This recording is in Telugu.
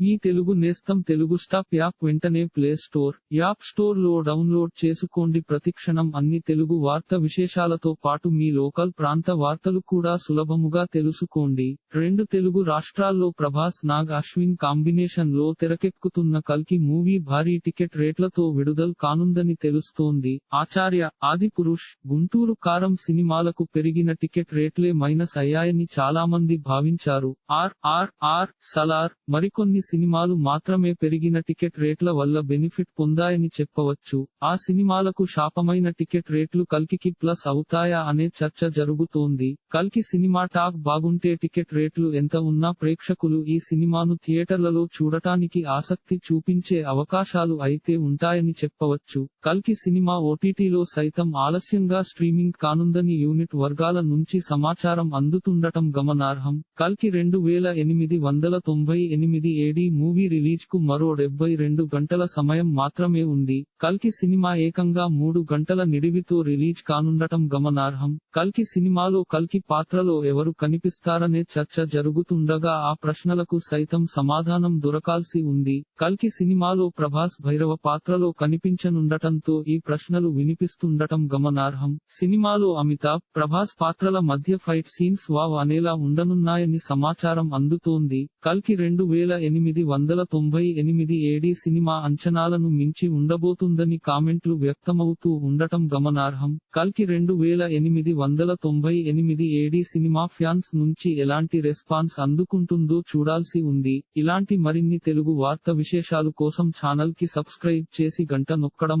మీ తెలుగు నేస్తం తెలుగు స్టాప్ యాప్ వెంటనే ప్లే స్టోర్ యాప్ స్టోర్లో డౌన్లోడ్ చేసుకోండి. ప్రతిక్షణం అన్ని తెలుగు వార్త విశేషాలతో పాటు మీ లోకల్ ప్రాంత వార్తలు కూడా సులభముగా తెలుసుకోండి. రెండు తెలుగు రాష్ట్రాల్లో ప్రభాస్ నాగ్ అశ్విన్ కాంబినేషన్లో తెరకెక్కుతున్న కల్కి మూవీ భారీ టికెట్ రేట్లతో విడుదల కానుందని తెలుస్తోంది. ఆచార్య ఆది పురుష్ గుంటూరు కారం సినిమాలకు పెరిగిన టికెట్ రేట్లే మైనస్ అయ్యాయని చాలా మంది భావించారు. ఆర్ ఆర్ ఆర్ సలార్ మరికొన్ని సినిమాలు మాత్రమే పెరిగిన టికెట్ రేట్ల వల్ల బెనిఫిట్ పొందాయని చెప్పవచ్చు. ఆ సినిమాలకు శాపమైన టికెట్ రేట్లు కల్కికి ప్లస్ అవుతాయా అనే చర్చ జరుగుతోంది. కల్కి సినిమా టాక్ బాగుంటే టికెట్ రేట్లు ఎంత ఉన్నా ప్రేక్షకులు ఈ సినిమాను థియేటర్లలో చూడటానికి ఆసక్తి చూపించే అవకాశాలు అయితే ఉంటాయని చెప్పవచ్చు. కల్కి సినిమా ఓటీటీలో సైతం ఆలస్యంగా స్ట్రీమింగ్ కానుందని యూనిట్ వర్గాల నుంచి సమాచారం అందుతుండటం గమనార్హం. కల్కి రెండు వేల ఎనిమిది వందల తొంభై ఎనిమిది ఏడి మూవీ రిలీజ్కు మరో డెబ్బై రెండు గంటల సమయం మాత్రమే ఉంది. కల్కి సినిమా ఏకంగా మూడు గంటల నిడివితో రిలీజ్ కానుండటం గమనార్హం. కల్కి సినిమాలో కల్కి పాత్రలో ఎవరు కనిపిస్తారనే చర్చ జరుగుతుండగా ఆ ప్రశ్నలకు సైతం సమాధానం దొరకాల్సి ఉంది. కల్కి సినిమాలో ప్రభాస్ భైరవ పాత్రలో కనిపించనుండటం ఉండటంతో ఈ ప్రశ్నలు వినిపిస్తుండటం గమనార్హం. సినిమాలో అమితాబ్ ప్రభాస్ పాత్రల మధ్య ఫైట్ సీన్స్ వావ్ అనేలా ఉండనున్నాయని సమాచారం అందుతోంది. కల్కి రెండు వేల ఎనిమిది వందల తొంభై ఎనిమిది ఏడి సినిమా అంచనాలను మించి ఉండబోతుందని కామెంట్లు వ్యక్తమవుతూ ఉండటం గమనార్హం. కల్కి రెండు వేల ఎనిమిది వందల తొంభై ఎనిమిది ఏడి సినిమా ఫ్యాన్స్ నుంచి ఎలాంటి రెస్పాన్స్ అందుకుంటుందో చూడాల్సి ఉంది. ఇలాంటి మరిన్ని తెలుగు వార్త విశేషాలు కోసం ఛానల్కి సబ్స్క్రైబ్ చేసి గంట నొక్కడం